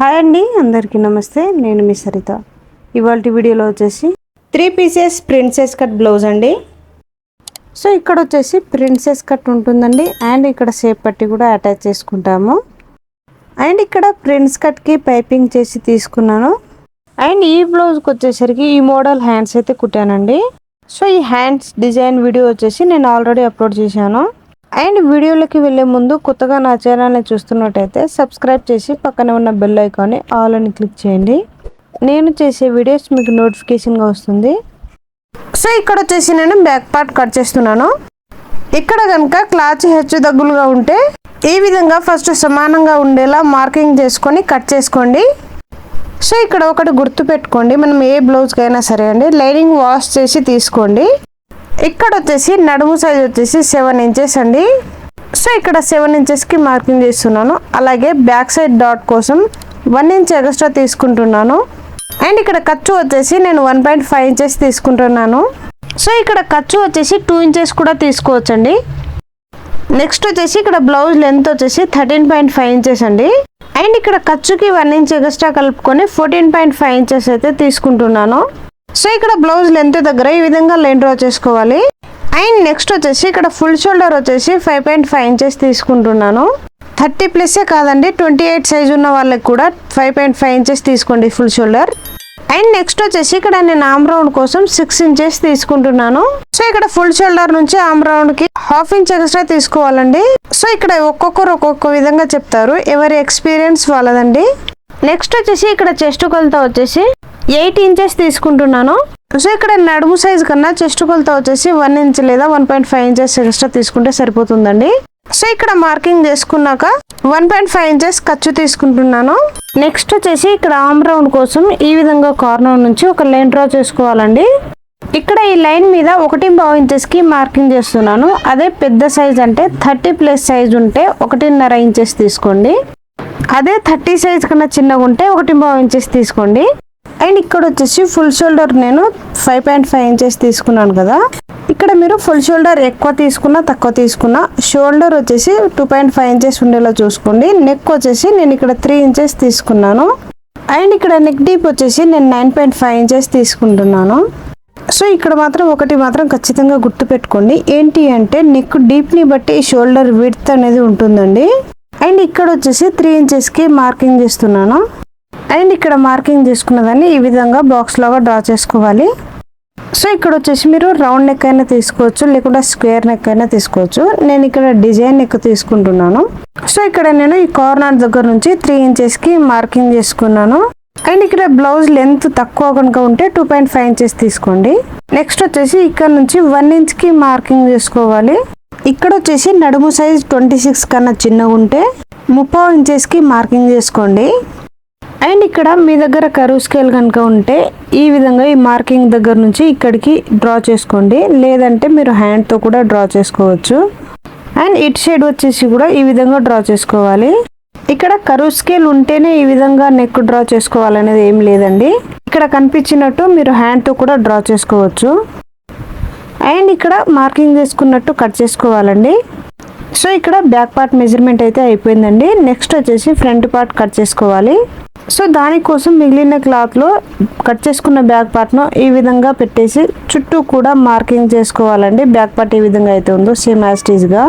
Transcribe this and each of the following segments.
Hi అండి అందరికీ నమస్తే. నేను మీ సరిత. ఇవాళ వీడియోలో వచ్చేసి three pieces princess cut blouse అండి. సో ఇక్కడ వచ్చేసి ప్రిన్సెస్ కట్ ఉంటుందండి. అండ్ ఇక్కడ సేప్ పట్టి కూడా అటాచ్ చేసుకుంటాము. అండ్ ఇక్కడ ప్రిన్స్ కట్కి పైపింగ్ చేసి తీసుకున్నాను. అండ్ ఈ బ్లౌజ్కి వచ్చేసరికి ఈ మోడల్ హ్యాండ్స్ అయితే కుట్టానండి. సో ఈ హ్యాండ్స్ డిజైన్ వీడియో వచ్చేసి నేను ఆల్రెడీ అప్లోడ్ చేశాను. అండ్ వీడియోలోకి వెళ్ళే ముందు కొత్తగా నా ఛానల్ని చూస్తున్నట్టయితే సబ్స్క్రైబ్ చేసి పక్కనే ఉన్న బెల్ ఐకాన్ని ఆల్ అని క్లిక్ చేయండి. నేను చేసే వీడియోస్ మీకు నోటిఫికేషన్గా వస్తుంది. సో ఇక్కడ వచ్చేసి నేను బ్యాక్ పార్ట్ కట్ చేస్తున్నాను. ఇక్కడ కనుక క్లాత్ హెచ్చు దగ్గులుగా ఉంటే ఈ విధంగా ఫస్ట్ సమానంగా ఉండేలా మార్కింగ్ చేసుకొని కట్ చేసుకోండి. సో ఇక్కడ ఒకటి గుర్తు పెట్టుకోండి. మనం ఏ బ్లౌజ్కైనా సరే అండి లైనింగ్ వాష్ చేసి తీసుకోండి. ఇక్కడ వచ్చేసి నడుము సైజ్ వచ్చేసి సెవెన్ ఇంచెస్ అండి. సో ఇక్కడ సెవెన్ ఇంచెస్కి మార్కింగ్ చేస్తున్నాను. అలాగే బ్యాక్ సైడ్ డాట్ కోసం వన్ ఇంచ్ ఎక్స్ట్రా తీసుకుంటున్నాను. అండ్ ఇక్కడ ఖర్చు వచ్చేసి నేను వన్ పాయింట్ ఫైవ్ ఇంచెస్ తీసుకుంటున్నాను. సో ఇక్కడ ఖర్చు వచ్చేసి టూ ఇంచెస్ కూడా తీసుకోవచ్చండి. నెక్స్ట్ వచ్చేసి ఇక్కడ బ్లౌజ్ లెంత్ వచ్చేసి థర్టీన్ పాయింట్ ఫైవ్ ఇంచెస్ అండి. అండ్ ఇక్కడ ఖర్చుకి వన్ ఇంచ్ ఎక్స్ట్రా కలుపుకొని ఫోర్టీన్ పాయింట్ ఫైవ్ ఇంచెస్ అయితే తీసుకుంటున్నాను. సో ఇక్కడ బ్లౌజ్ లెంత్ దగ్గర ఈ విధంగా లైన్ డ్రా చేసుకోవాలి. అండ్ నెక్స్ట్ వచ్చేసి ఇక్కడ ఫుల్ షోల్డర్ వచ్చేసి ఫైవ్ పాయింట్ ఫైవ్ ఇంచెస్ తీసుకుంటున్నాను. థర్టీ ప్లస్సే కాదండి ట్వంటీ ఎయిట్ సైజ్ ఉన్న వాళ్ళకి కూడా ఫైవ్ పాయింట్ ఫైవ్ ఇంచెస్ తీసుకోండి ఫుల్ షోల్డర్ అండ్ నెక్స్ట్ వచ్చేసి ఇక్కడ నేను ఆమ్ రౌండ్ కోసం సిక్స్ ఇంచెస్ తీసుకుంటున్నాను. సో ఇక్కడ ఫుల్ షోల్డర్ నుంచి ఆమ్ రౌండ్కి హాఫ్ ఇంచ్ ఎక్స్ట్రా తీసుకోవాలండి. సో ఇక్కడ ఒక్కొక్కరు ఒక్కొక్క విధంగా చెప్తారు ఎవరి ఎక్స్పీరియన్స్ వాళ్ళదండి. నెక్స్ట్ వచ్చేసి ఇక్కడ చెస్ట్ కొలత వచ్చేసి ఎయిట్ ఇంచెస్ తీసుకుంటున్నాను. సో ఇక్కడ నడుము సైజ్ కన్నా చెస్ట్ కొలత వచ్చేసి వన్ ఇంచ్ లేదా one point five inches extra తీసుకుంటే సరిపోతుందండి. సో ఇక్కడ మార్కింగ్ చేసుకున్నాక వన్ పాయింట్ ఫైవ్ ఇంచెస్ ఖర్చు తీసుకుంటున్నాను. నెక్స్ట్ వచ్చేసి ఇక్కడ ఆమ్ రౌండ్ కోసం ఈ విధంగా కార్నర్ నుంచి ఒక లైన్ డ్రా చేసుకోవాలండి. ఇక్కడ ఈ లైన్ మీద ఒకటి పావు ఇంచెస్కి మార్కింగ్ చేస్తున్నాను. అదే పెద్ద సైజ్ అంటే థర్టీ ప్లస్ సైజ్ ఉంటే ఒకటిన్నర ఇంచెస్ తీసుకోండి. అదే థర్టీ సైజ్ కన్నా చిన్నగా ఉంటే ఒకటి పావు ఇంచెస్ తీసుకోండి. అండ్ ఇక్కడ వచ్చేసి ఫుల్ షోల్డర్ నేను ఫైవ్ పాయింట్ ఫైవ్ ఇంచెస్ తీసుకున్నాను కదా. ఇక్కడ మీరు ఫుల్ షోల్డర్ ఎక్కువ తీసుకున్నా తక్కువ తీసుకున్నా షోల్డర్ వచ్చేసి టూ పాయింట్ ఫైవ్ ఇంచెస్ ఉండేలా చూసుకోండి. నెక్ వచ్చేసి నేను ఇక్కడ త్రీ ఇంచెస్ తీసుకున్నాను. అండ్ ఇక్కడ నెక్ డీప్ వచ్చేసి నేను నైన్ పాయింట్ ఫైవ్ ఇంచెస్ తీసుకుంటున్నాను. సో ఇక్కడ మాత్రం ఒకటి మాత్రం ఖచ్చితంగా గుర్తుపెట్టుకోండి ఏంటి అంటే నెక్ డీప్ని బట్టి షోల్డర్ విడ్త్ అనేది ఉంటుందండి. అండ్ ఇక్కడ వచ్చేసి త్రీ ఇంచెస్కి మార్కింగ్ చేస్తున్నాను. అండ్ ఇక్కడ మార్కింగ్ చేసుకున్న దాన్ని ఈ విధంగా బాక్స్ లాగా డ్రా చేసుకోవాలి. సో ఇక్కడ వచ్చేసి మీరు రౌండ్ నెక్ అయినా తీసుకోవచ్చు లేకుంటే స్క్వేర్ నెక్ అయినా తీసుకోవచ్చు. నేను ఇక్కడ డిజైన్ నెక్ తీసుకుంటున్నాను. సో ఇక్కడ నేను ఈ కార్నర్ దగ్గర నుంచి త్రీ ఇంచెస్కి మార్కింగ్ చేసుకున్నాను. అండ్ ఇక్కడ బ్లౌజ్ లెంత్ తక్కువ కనుక ఉంటే టూ పాయింట్ ఫైవ్ ఇంచెస్ తీసుకోండి. నెక్స్ట్ వచ్చేసి ఇక్కడ నుంచి వన్ ఇంచ్కి మార్కింగ్ చేసుకోవాలి. ఇక్కడ వచ్చేసి నడుము సైజ్ ట్వంటీ సిక్స్ కన్నా చిన్నగా ఉంటే ముప్పై ఇంచెస్కి మార్కింగ్ చేసుకోండి. అండ్ ఇక్కడ మీ దగ్గర కరువు స్కేల్ కనుక ఉంటే ఈ విధంగా ఈ మార్కింగ్ దగ్గర నుంచి ఇక్కడికి డ్రా చేసుకోండి. లేదంటే మీరు హ్యాండ్తో కూడా డ్రా చేసుకోవచ్చు. అండ్ ఇట్ సైడ్ వచ్చేసి కూడా ఈ విధంగా డ్రా చేసుకోవాలి. ఇక్కడ కరువు స్కేల్ ఉంటేనే ఈ విధంగా నెక్ డ్రా చేసుకోవాలనేది ఏం లేదండి. ఇక్కడ కనిపించినట్టు మీరు హ్యాండ్తో కూడా డ్రా చేసుకోవచ్చు. అండ్ ఇక్కడ మార్కింగ్ చేసుకున్నట్టు కట్ చేసుకోవాలండి. సో ఇక్కడ బ్యాక్ పార్ట్ మెజర్మెంట్ అయితే అయిపోయిందండి. నెక్స్ట్ వచ్చేసి ఫ్రంట్ పార్ట్ కట్ చేసుకోవాలి. సో దానికోసం మిగిలిన క్లాత్లో కట్ చేసుకున్న బ్యాక్ పార్ట్ను ఈ విధంగా పెట్టేసి చుట్టూ కూడా మార్కింగ్ చేసుకోవాలండి. బ్యాక్ పార్ట్ ఏ విధంగా అయితే ఉందో సేమ్ యాస్టీజ్గా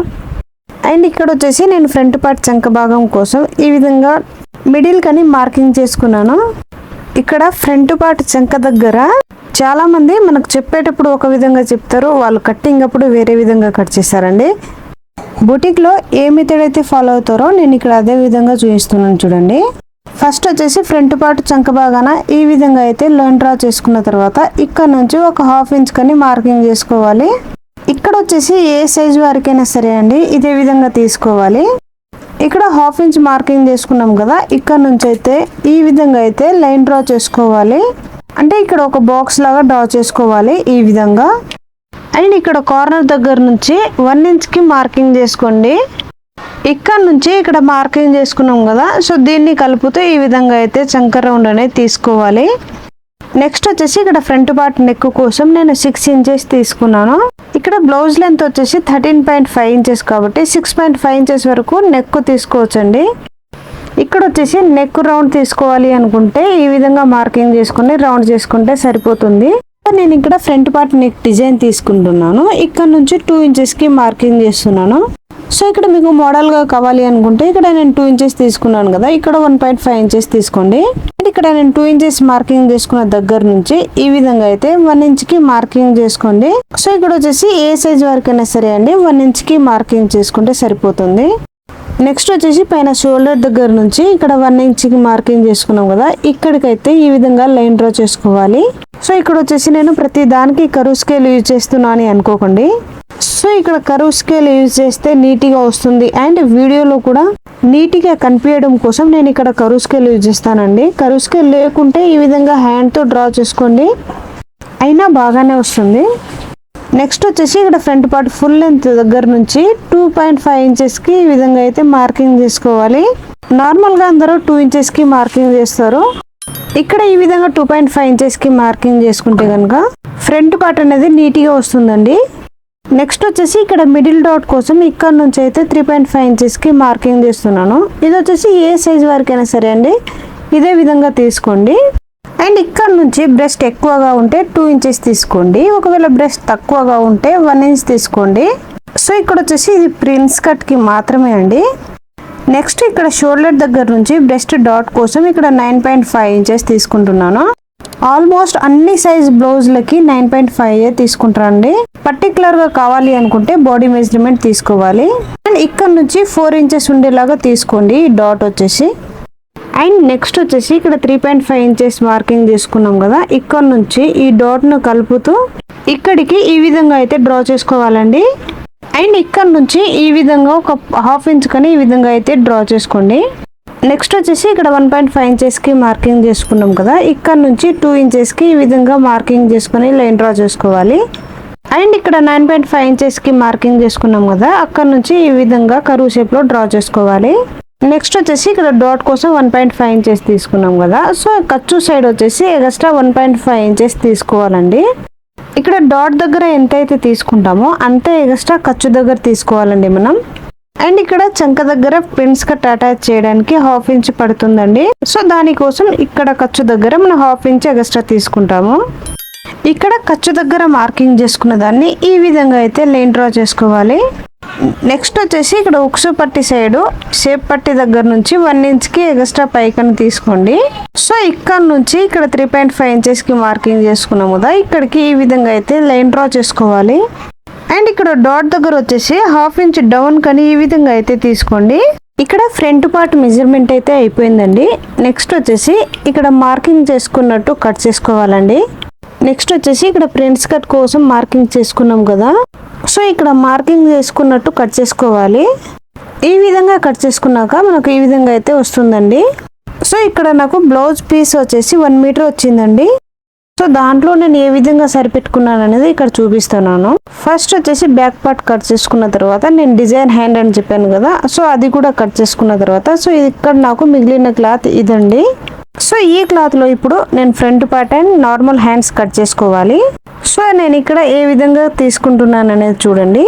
అండ్ ఇక్కడ వచ్చేసి నేను ఫ్రంట్ పార్ట్ చంక భాగం కోసం ఈ విధంగా మిడిల్ కని మార్కింగ్ చేసుకున్నాను. ఇక్కడ ఫ్రంట్ పార్ట్ చంక దగ్గర చాలామంది మనకు చెప్పేటప్పుడు ఒక విధంగా చెప్తారు. వాళ్ళు కట్టింగ్ అప్పుడు వేరే విధంగా కట్ చేస్తారండి బుటిక్లో ఏ మెథడ్ అయితే ఫాలో అవుతారో నేను ఇక్కడ అదే విధంగా చూపిస్తున్నాను చూడండి. ఫస్ట్ వచ్చేసి ఫ్రంట్ పార్ట్ చంక భాగాన ఈ విధంగా అయితే లైన్ డ్రా చేసుకున్న తర్వాత ఇక్కడ నుంచి ఒక హాఫ్ ఇంచ్ కని మార్కింగ్ చేసుకోవాలి. ఇక్కడ వచ్చేసి ఏ సైజ్ వారికైనా సరే అండి ఇదే విధంగా తీసుకోవాలి. ఇక్కడ హాఫ్ ఇంచ్ మార్కింగ్ చేసుకున్నాం కదా ఇక్కడ నుంచి అయితే ఈ విధంగా అయితే లైన్ డ్రా చేసుకోవాలి. అంటే ఇక్కడ ఒక బాక్స్ లాగా డ్రా చేసుకోవాలి ఈ విధంగా. అండ్ ఇక్కడ కార్నర్ దగ్గర నుంచి వన్ ఇంచ్కి మార్కింగ్ చేసుకోండి. ఇక్కడ నుంచి ఇక్కడ మార్కింగ్ చేసుకున్నాం కదా. సో దీన్ని కలుపుతూ ఈ విధంగా అయితే చంకర రౌండ్ అనేది తీసుకోవాలి. నెక్స్ట్ వచ్చేసి ఇక్కడ ఫ్రంట్ పార్ట్ నెక్ కోసం నేను సిక్స్ ఇంచెస్ తీసుకున్నాను. ఇక్కడ బ్లౌజ్ లెంత్ వచ్చేసి థర్టీన్ పాయింట్ ఫైవ్ ఇంచెస్ కాబట్టి సిక్స్ పాయింట్ ఫైవ్ ఇంచెస్ వరకు నెక్ తీసుకోవచ్చండి. ఇక్కడ వచ్చేసి నెక్ రౌండ్ తీసుకోవాలి అనుకుంటే ఈ విధంగా మార్కింగ్ చేసుకుని రౌండ్ చేసుకుంటే సరిపోతుంది. నేను ఇక్కడ ఫ్రంట్ పార్ట్ నెక్ డిజైన్ తీసుకుంటున్నాను. ఇక్కడ నుంచి టూ ఇంచెస్కి మార్కింగ్ చేస్తున్నాను. సో ఇక్కడ మీకు మోడల్గా కావాలి అనుకుంటే ఇక్కడ నేను టూ ఇంచెస్ తీసుకున్నాను కదా ఇక్కడ వన్ పాయింట్ ఫైవ్ ఇంచెస్ తీసుకోండి. ఇక్కడ నేను టూ ఇంచెస్ మార్కింగ్ చేసుకున్న దగ్గర నుంచి ఈ విధంగా అయితే వన్ ఇంచ్కి మార్కింగ్ చేసుకోండి. సో ఇక్కడ వచ్చేసి ఏ సైజ్ వరకైనా సరే అండి వన్ ఇంచ్కి మార్కింగ్ చేసుకుంటే సరిపోతుంది. నెక్స్ట్ వచ్చేసి పైన షోల్డర్ దగ్గర నుంచి ఇక్కడ వన్ ఇంచ్కి మార్కింగ్ చేసుకున్నాం కదా ఇక్కడికైతే ఈ విధంగా లైన్ డ్రా చేసుకోవాలి. సో ఇక్కడ వచ్చేసి నేను ప్రతి దానికి కరువు స్కేల్ యూజ్ చేస్తున్నా అని అనుకోకండి. సో ఇక్కడ కరువు స్కేల్ యూజ్ చేస్తే నీట్గా వస్తుంది. అండ్ వీడియోలో కూడా నీట్గా కనిపించడం కోసం నేను ఇక్కడ కరువు స్కేల్ యూజ్ చేస్తానండి. కరువు స్కేల్ లేకుంటే ఈ విధంగా హ్యాండ్తో డ్రా చేసుకోండి. అయినా బాగానే వస్తుంది. నెక్స్ట్ వచ్చేసి ఇక్కడ ఫ్రంట్ పార్ట్ ఫుల్ లెంత్ దగ్గర నుంచి టూ పాయింట్ ఫైవ్ ఇంచెస్కి ఈ విధంగా అయితే మార్కింగ్ చేసుకోవాలి. నార్మల్గా అందరూ టూ ఇంచెస్కి మార్కింగ్ చేస్తారు. ఇక్కడ ఈ విధంగా టూ పాయింట్ ఫైవ్ ఇంచెస్కి మార్కింగ్ చేసుకుంటే కనుక ఫ్రంట్ పార్ట్ అనేది నీట్గా వస్తుందండి. నెక్స్ట్ వచ్చేసి ఇక్కడ మిడిల్ డాట్ కోసం ఇక్కడ నుంచి అయితే త్రీ పాయింట్ ఫైవ్ ఇంచెస్కి మార్కింగ్ చేస్తున్నాను. ఇది వచ్చేసి ఏ సైజ్ వరకైనా సరే అండి. ఇదే విధంగా తీసుకోండి. అండ్ ఇక్కడ నుంచి బ్రెస్ట్ ఎక్కువగా ఉంటే టూ ఇంచెస్ తీసుకోండి. ఒకవేళ బ్రెస్ట్ తక్కువగా ఉంటే వన్ ఇంచ్ తీసుకోండి. సో ఇక్కడ వచ్చేసి ఇది ప్రిన్స్ కట్కి మాత్రమే అండి. నెక్స్ట్ ఇక్కడ షోల్డర్ దగ్గర నుంచి బ్రెస్ట్ డాట్ కోసం ఇక్కడ నైన్ పాయింట్ ఫైవ్ ఇంచెస్ తీసుకుంటున్నాను. ఆల్మోస్ట్ అన్ని సైజ్ బ్లౌజ్లకి నైన్ పాయింట్ ఫైవ్ తీసుకుంటారండి. పర్టికులర్గా కావాలి అనుకుంటే బాడీ మెజర్మెంట్ తీసుకోవాలి. అండ్ ఇక్కడ నుంచి ఫోర్ ఇంచెస్ ఉండేలాగా తీసుకోండి. ఈ డాట్ వచ్చేసి. అండ్ నెక్స్ట్ వచ్చేసి ఇక్కడ three point five inches marking చేసుకున్నాం కదా ఇక్కడ నుంచి ఈ డాట్ను కలుపుతూ ఇక్కడికి ఈ విధంగా అయితే డ్రా చేసుకోవాలండి. అండ్ ఇక్కడ నుంచి ఈ విధంగా ఒక హాఫ్ ఇంచ్ కానీ ఈ విధంగా అయితే డ్రా చేసుకోండి. నెక్స్ట్ వచ్చేసి ఇక్కడ వన్ పాయింట్ ఫైవ్ ఇంచెస్కి మార్కింగ్ చేసుకున్నాం కదా ఇక్కడ నుంచి టూ ఇంచెస్కి ఈ విధంగా మార్కింగ్ చేసుకొని లైన్ డ్రా చేసుకోవాలి. అండ్ ఇక్కడ నైన్ పాయింట్ ఫైవ్ ఇంచెస్కి మార్కింగ్ చేసుకున్నాం కదా అక్కడ నుంచి ఈ విధంగా కరువు షేప్లో డ్రా చేసుకోవాలి. నెక్స్ట్ వచ్చేసి ఇక్కడ డాట్ కోసం వన్ పాయింట్ ఫైవ్ ఇంచెస్ తీసుకున్నాం కదా. సో ఖర్చు సైడ్ వచ్చేసి extra one point five inches తీసుకోవాలండి. ఇక్కడ డాట్ దగ్గర ఎంత అయితే తీసుకుంటామో అంతే ఎక్స్ట్రా ఖర్చు దగ్గర తీసుకోవాలండి మనం. అండ్ ఇక్కడ చంక దగ్గర ప్రిన్స్ కట్ అటాచ్ చేయడానికి హాఫ్ ఇంచ్ పడుతుందండి. సో దానికోసం ఇక్కడ ఖర్చు దగ్గర మనం హాఫ్ ఇంచ్ ఎక్స్ట్రా తీసుకుంటాము. ఇక్కడ ఖర్చు దగ్గర మార్కింగ్ చేసుకున్న దాన్ని ఈ విధంగా అయితే లైన్ డ్రా చేసుకోవాలి. నెక్స్ట్ వచ్చేసి ఇక్కడ ఉక్సు పట్టి సైడు షేప్ పట్టి దగ్గర నుంచి వన్ ఇంచ్కి ఎక్స్ట్రా పైకన్ తీసుకోండి. సో ఇక్కడ నుంచి ఇక్కడ త్రీ పాయింట్ ఫైవ్ ఇంచెస్కి మార్కింగ్ చేసుకున్నాము కదా ఇక్కడికి ఈ విధంగా అయితే లైన్ డ్రా చేసుకోవాలి. అండ్ ఇక్కడ డాట్ దగ్గర వచ్చేసి హాఫ్ ఇంచ్ డౌన్ కానీ ఈ విధంగా అయితే తీసుకోండి. ఇక్కడ ఫ్రంట్ పార్ట్ మెజర్మెంట్ అయితే అయిపోయిందండి. నెక్స్ట్ వచ్చేసి ఇక్కడ మార్కింగ్ చేసుకున్నట్టు కట్ చేసుకోవాలండి. నెక్స్ట్ వచ్చేసి ఇక్కడ ప్రింట్స్ కట్ కోసం మార్కింగ్ చేసుకున్నాం కదా. సో ఇక్కడ మార్కింగ్ చేసుకున్నట్టు కట్ చేసుకోవాలి. ఈ విధంగా కట్ చేసుకున్నాక మనకు ఈ విధంగా అయితే వస్తుందండి. సో ఇక్కడ నాకు బ్లౌజ్ పీస్ వచ్చేసి వన్ మీటర్ వచ్చిందండి. సో దాంట్లో నేను ఏ విధంగా సరిపెట్టుకున్నాను అనేది ఇక్కడ చూపిస్తున్నాను. ఫస్ట్ వచ్చేసి బ్యాక్ పార్ట్ కట్ చేసుకున్న తర్వాత నేను డిజైన్ హ్యాండ్ అని చెప్పాను కదా. సో అది కూడా కట్ చేసుకున్న తర్వాత సో ఇక్కడ నాకు మిగిలిన క్లాత్ ఇదండి. సో ఈ క్లాత్లో ఇప్పుడు నేను front part and normal hands cut చేసుకోవాలి. సో నేను ఇక్కడ ఏ విధంగా తీసుకుంటున్నాను అనేది చూడండి.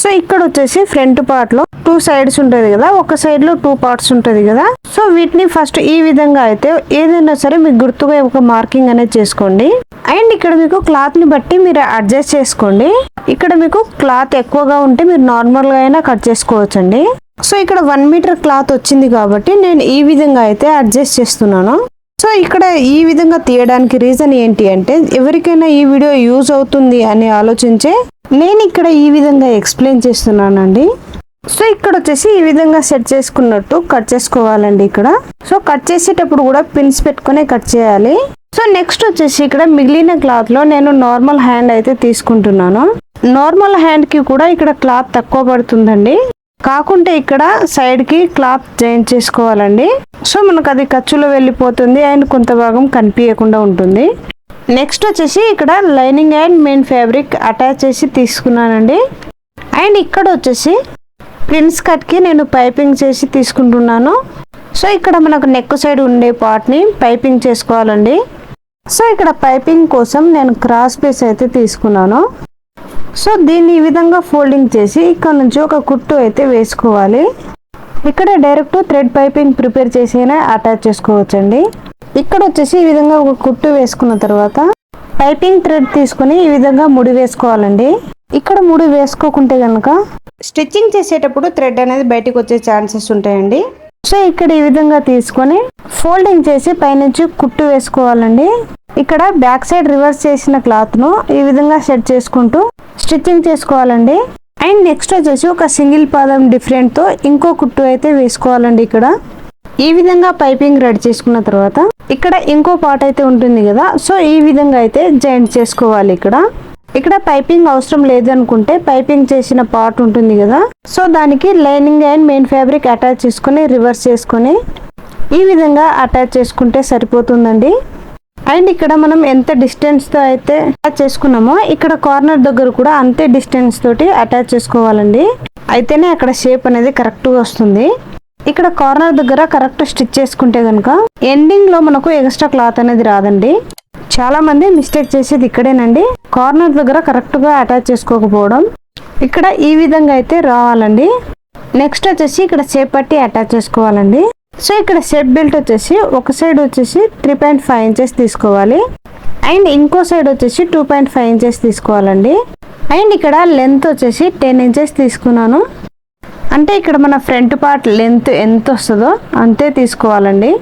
సో ఇక్కడ వచ్చేసి ఫ్రంట్ పార్ట్లో టూ సైడ్స్ ఉంటుంది కదా ఒక సైడ్లో టూ పార్ట్స్ ఉంటుంది కదా. సో వీటిని ఫస్ట్ ఈ విధంగా అయితే ఏదైనా సరే మీకు గుర్తుగా ఒక మార్కింగ్ అనేది చేసుకోండి. అండ్ ఇక్కడ మీకు క్లాత్ని బట్టి మీరు అడ్జస్ట్ చేసుకోండి. ఇక్కడ మీకు క్లాత్ ఎక్కువగా ఉంటే మీరు నార్మల్గా అయినా కట్ చేసుకోవచ్చండి. సో ఇక్కడ వన్ మీటర్ క్లాత్ వచ్చింది కాబట్టి నేను ఈ విధంగా అయితే అడ్జస్ట్ చేస్తున్నాను. సో ఇక్కడ ఈ విధంగా తీయడానికి రీజన్ ఏంటి అంటే ఎవరికైనా ఈ వీడియో యూజ్ అవుతుంది అని ఆలోచించే నేను ఇక్కడ ఈ విధంగా ఎక్స్ప్లెయిన్ చేస్తున్నానండి. సో ఇక్కడ వచ్చేసి ఈ విధంగా సెట్ చేసుకున్నట్టు కట్ చేసుకోవాలండి ఇక్కడ. సో కట్ చేసేటప్పుడు కూడా పిన్స్ పెట్టుకునే కట్ చేయాలి. సో నెక్స్ట్ వచ్చేసి ఇక్కడ మిగిలిన క్లాత్లో నేను నార్మల్ హ్యాండ్ అయితే తీసుకుంటున్నాను. నార్మల్ హ్యాండ్కి కూడా ఇక్కడ క్లాత్ తక్కువ పడుతుందండి. కాకుంటే ఇక్కడ సైడ్కి క్లాత్ జాయిన్ చేసుకోవాలండి. సో మనకు అది ఖర్చులో వెళ్ళిపోతుంది అండ్ కొంత భాగం కనిపించకుండా ఉంటుంది. నెక్స్ట్ వచ్చేసి ఇక్కడ lining and main fabric attach చేసి తీసుకున్నానండి. అండ్ ఇక్కడ వచ్చేసి ప్రిన్స్ కట్కి నేను పైపింగ్ చేసి తీసుకుంటున్నాను. సో ఇక్కడ మనకు నెక్ సైడ్ ఉండే పార్ట్ని పైపింగ్ చేసుకోవాలండి. సో ఇక్కడ పైపింగ్ కోసం నేను క్రాస్ పీస్ అయితే తీసుకున్నాను. సో దీన్ని ఈ విధంగా ఫోల్డింగ్ చేసి ఇక్కడ నుంచి ఒక కుట్టు అయితే వేసుకోవాలి. ఇక్కడ డైరెక్ట్ థ్రెడ్ పైపింగ్ ప్రిపేర్ చేసైనా అటాచ్ చేసుకోవచ్చండి. ఇక్కడ వచ్చేసి ఈ విధంగా ఒక కుట్టు వేసుకున్న తర్వాత పైపింగ్ థ్రెడ్ తీసుకొని ఈ విధంగా ముడి వేసుకోవాలండి. ఇక్కడ ముడి వేసుకోకుంటే కనుక స్టిచ్చింగ్ చేసేటప్పుడు థ్రెడ్ అనేది బయటకు వచ్చే ఛాన్సెస్ ఉంటాయండి. సో ఇక్కడ ఈ విధంగా తీసుకొని ఫోల్డింగ్ చేసి పైనుంచి కుట్టు వేసుకోవాలండి. ఇక్కడ బ్యాక్ సైడ్ రివర్స్ చేసిన క్లాత్ను ఈ విధంగా సెట్ చేసుకుంటూ స్టిచ్చింగ్ చేసుకోవాలండి. అండ్ నెక్స్ట్ వచ్చేసి ఒక సింగిల్ పాదం డిఫరెంట్తో ఇంకో కుట్టు అయితే వేసుకోవాలండి ఇక్కడ. ఈ విధంగా పైపింగ్ రెడీ చేసుకున్న తర్వాత ఇక్కడ ఇంకో పార్ట్ అయితే ఉంటుంది కదా సో ఈ విధంగా అయితే జాయింట్ చేసుకోవాలి ఇక్కడ. ఇక్కడ పైపింగ్ అవసరం లేదు అనుకుంటే పైపింగ్ చేసిన పార్ట్ ఉంటుంది కదా సో దానికి lining and main fabric attach చేసుకొని రివర్స్ చేసుకొని ఈ విధంగా అటాచ్ చేసుకుంటే సరిపోతుందండి. అండ్ ఇక్కడ మనం ఎంత డిస్టెన్స్తో అయితే అటాచ్ చేసుకున్నామో ఇక్కడ కార్నర్ దగ్గర కూడా అంతే డిస్టెన్స్ తోటి అటాచ్ చేసుకోవాలండి. అయితేనే అక్కడ షేప్ అనేది కరెక్ట్గా వస్తుంది. ఇక్కడ కార్నర్ దగ్గర కరెక్ట్ స్టిచ్ చేసుకుంటే కనుక ఎండింగ్లో మనకు ఎక్స్ట్రా క్లాత్ అనేది రాదండి. చాలా మంది మిస్టేక్ చేసేది ఇక్కడేనండి. కార్నర్ దగ్గర కరెక్ట్గా అటాచ్ చేసుకోకపోవడం ఇక్కడ ఈ విధంగా అయితే రావాలండి. నెక్స్ట్ వచ్చేసి ఇక్కడ షేప్ పట్టి అటాచ్ చేసుకోవాలండి. సో ఇక్కడ షేప్ బెల్ట్ వచ్చేసి ఒక సైడ్ వచ్చేసి త్రీ పాయింట్ ఫైవ్ ఇంచెస్ తీసుకోవాలి. అండ్ ఇంకో సైడ్ వచ్చేసి టూ పాయింట్ ఫైవ్ ఇంచెస్ తీసుకోవాలండి. అండ్ ఇక్కడ లెంత్ వచ్చేసి టెన్ ఇంచెస్ తీసుకున్నాను. అంటే ఇక్కడ మన ఫ్రంట్ పార్ట్ లెంత్ ఎంత వస్తుందో అంతే తీసుకోవాలండి.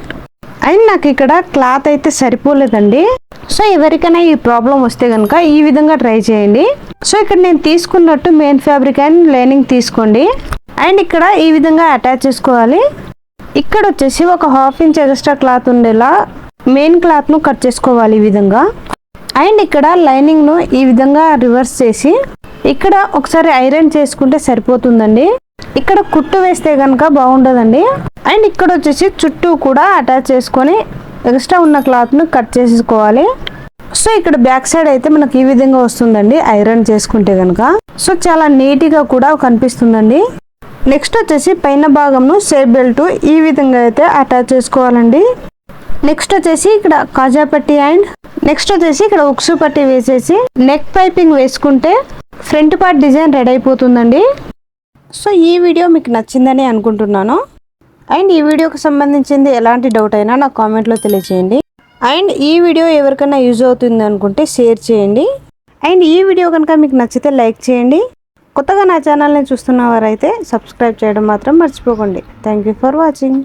అండ్ నాకు ఇక్కడ క్లాత్ అయితే సరిపోలేదండి. సో ఎవరికైనా ఈ ప్రాబ్లం వస్తే కనుక ఈ విధంగా ట్రై చేయండి. సో ఇక్కడ నేను తీసుకున్నట్టు మెయిన్ ఫ్యాబ్రిక్ అండ్ లైనింగ్ తీసుకోండి. అండ్ ఇక్కడ ఈ విధంగా అటాచ్ చేసుకోవాలి. ఇక్కడ వచ్చేసి ఒక హాఫ్ ఇంచ్ ఎక్స్ట్రా క్లాత్ ఉండేలా మెయిన్ క్లాత్ను కట్ చేసుకోవాలి ఈ విధంగా. అండ్ ఇక్కడ లైనింగ్ను ఈ విధంగా రివర్స్ చేసి ఇక్కడ ఒకసారి ఐరన్ చేసుకుంటే సరిపోతుందండి. ఇక్కడ కుట్టు వేస్తే కనుక బాగుండదండి. అండ్ ఇక్కడ వచ్చేసి చుట్టూ కూడా అటాచ్ చేసుకొని ఎక్స్ట్రా ఉన్న క్లాత్ను కట్ చేసుకోవాలి. సో ఇక్కడ బ్యాక్ సైడ్ అయితే మనకి ఈ విధంగా వస్తుందండి ఐరన్ చేసుకుంటే కనుక సో చాలా నీట్గా కూడా కనిపిస్తుందండి. నెక్స్ట్ వచ్చేసి పైన భాగంను షేప్ బెల్ట్ ఈ విధంగా అయితే అటాచ్ చేసుకోవాలండి. నెక్స్ట్ వచ్చేసి ఇక్కడ కాజా పట్టి అండ్ నెక్స్ట్ వచ్చేసి ఇక్కడ ఉక్సు పట్టి వేసేసి నెక్ పైపింగ్ వేసుకుంటే ఫ్రంట్ పార్ట్ డిజైన్ రెడీ అయిపోతుందండి. సో ఈ వీడియో మీకు నచ్చిందని అనుకుంటున్నాను. అండ్ ఈ వీడియోకి సంబంధించింది ఎలాంటి డౌట్ అయినా నాకు కామెంట్లో తెలియజేయండి అండ్ ఈ వీడియో ఎవరికైనా యూజ్ అవుతుంది అనుకుంటే షేర్ చేయండి. అండ్ ఈ వీడియో కనుక మీకు నచ్చితే లైక్ చేయండి. కొత్తగా నా ఛానల్ని చూస్తున్న వారైతే సబ్స్క్రైబ్ చేయడం మాత్రం మర్చిపోకండి. Thank you for watching